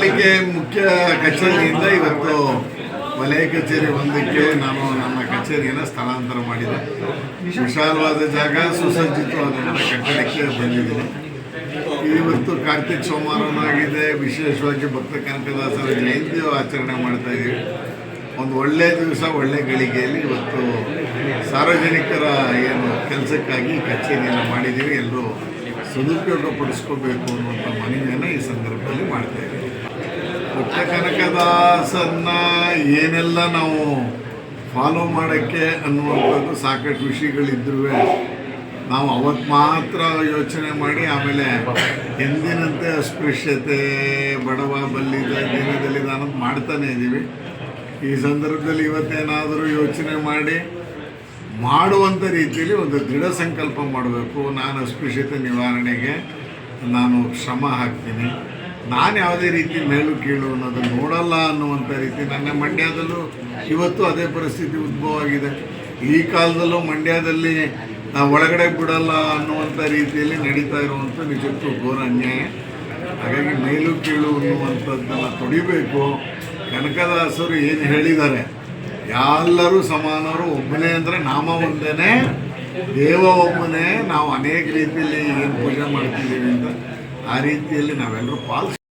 ಪಾಲಿಕೆ ಮುಖ್ಯ ಕಚೇರಿಯಿಂದ ಇವತ್ತು ವಲಯ ಕಚೇರಿ ಒಂದಕ್ಕೆ ನಾನು ನಮ್ಮ ಕಚೇರಿಯನ್ನು ಸ್ಥಳಾಂತರ ಮಾಡಿದೆ. ವಿಶಾಲವಾದ ಜಾಗ ಸುಸಜ್ಜಿತವಾದ ಕಟ್ಟಡಕ್ಕೆ ಬಂದಿದ್ದೀನಿ. ಇವತ್ತು ಕಾರ್ತಿಕ್ ಸೋಮವಾರನಾಗಿದೆ ವಿಶೇಷವಾಗಿ ಭಕ್ತ ಕನಕದಾಸರ ಜಯಂತಿ ಆಚರಣೆ ಮಾಡ್ತಾ ಇದ್ದೀವಿ ಒಂದು ಒಳ್ಳೆ ದಿವಸ, ಒಳ್ಳೆ ಗಳಿಗೆಯಲ್ಲಿ ಇವತ್ತು ಸಾರ್ವಜನಿಕರ ಏನು ಕೆಲಸಕ್ಕಾಗಿ ಕಚೇರಿಯನ್ನು ಮಾಡಿದ್ದೀವಿ. ಎಲ್ಲರೂ ಸದುಪಯೋಗ ಪಡಿಸ್ಕೋಬೇಕು ಅನ್ನುವಂಥ ಮನವಿಯನ್ನು ಈ ಸಂದರ್ಭದಲ್ಲಿ ಮಾಡ್ತಾ ಇದ್ದೀವಿ ಭಕ್ತ ಕನಕದಾಸನ್ನ ಏನೆಲ್ಲ ನಾವು ಫಾಲೋ ಮಾಡೋಕ್ಕೆ ಅನ್ನುವಂಥದ್ದು ಸಾಕಷ್ಟು ವಿಷಯಗಳಿದ್ರೂ ನಾವು ಅವತ್ತು ಮಾತ್ರ ಯೋಚನೆ ಮಾಡಿ ಆಮೇಲೆ ಎಂದಿನಂತೆ ಅಸ್ಪೃಶ್ಯತೆ, ಬಡವ ಬಲ್ಲಿದ ದಿನದಲ್ಲಿ ನಾನು ಮಾಡ್ತಾನೆ ಇದ್ದೀವಿ. ಈ ಸಂದರ್ಭದಲ್ಲಿ ಇವತ್ತೇನಾದರೂ ಯೋಚನೆ ಮಾಡಿ ಮಾಡುವಂಥ ರೀತಿಯಲ್ಲಿ ಒಂದು ದೃಢ ಸಂಕಲ್ಪ ಮಾಡಬೇಕು. ನಾನು ಅಸ್ಪೃಶ್ಯತೆ ನಿವಾರಣೆಗೆ ನಾನು ಶ್ರಮ ಹಾಕ್ತೀನಿ. ನಾನು ಯಾವುದೇ ರೀತಿ ಮೇಲು ಕೀಳು ಅನ್ನೋದನ್ನು ನೋಡಲ್ಲ ಅನ್ನುವಂಥ ರೀತಿ ನನ್ನ ಮಂಡ್ಯದಲ್ಲೂ ಇವತ್ತು ಅದೇ ಪರಿಸ್ಥಿತಿ ಉದ್ಭವ ಆಗಿದೆ ಈ ಕಾಲದಲ್ಲೂ ಮಂಡ್ಯದಲ್ಲಿ ನಾವು ಒಳಗಡೆ ಬಿಡಲ್ಲ ಅನ್ನುವಂಥ ರೀತಿಯಲ್ಲಿ ನಡೀತಾ ಇರುವಂಥ ನಿಜಕ್ಕೂ ಘೋರ ಅನ್ಯಾಯ. ಹಾಗಾಗಿ ಮೇಲು ಕೀಳು ಅನ್ನುವಂಥದ್ದನ್ನು ತೊಡಿಬೇಕು. ಕನಕದಾಸರು ಏನು ಹೇಳಿದ್ದಾರೆ? ಎಲ್ಲರೂ ಸಮಾನರು, ಒಬ್ಬನೇ ಅಂದರೆ ನಾಮ ಒಂದೇ ದೇವ ಒಬ್ಬನೇ. ನಾವು ಅನೇಕ ರೀತಿಯಲ್ಲಿ ಏನು ಪೂಜೆ ಮಾಡ್ತಿದ್ದೀವಿ ಅಂತ ಆ ರೀತಿಯಲ್ಲಿ ನಾವೆಲ್ಲರೂ ಪಾಲಿಸ್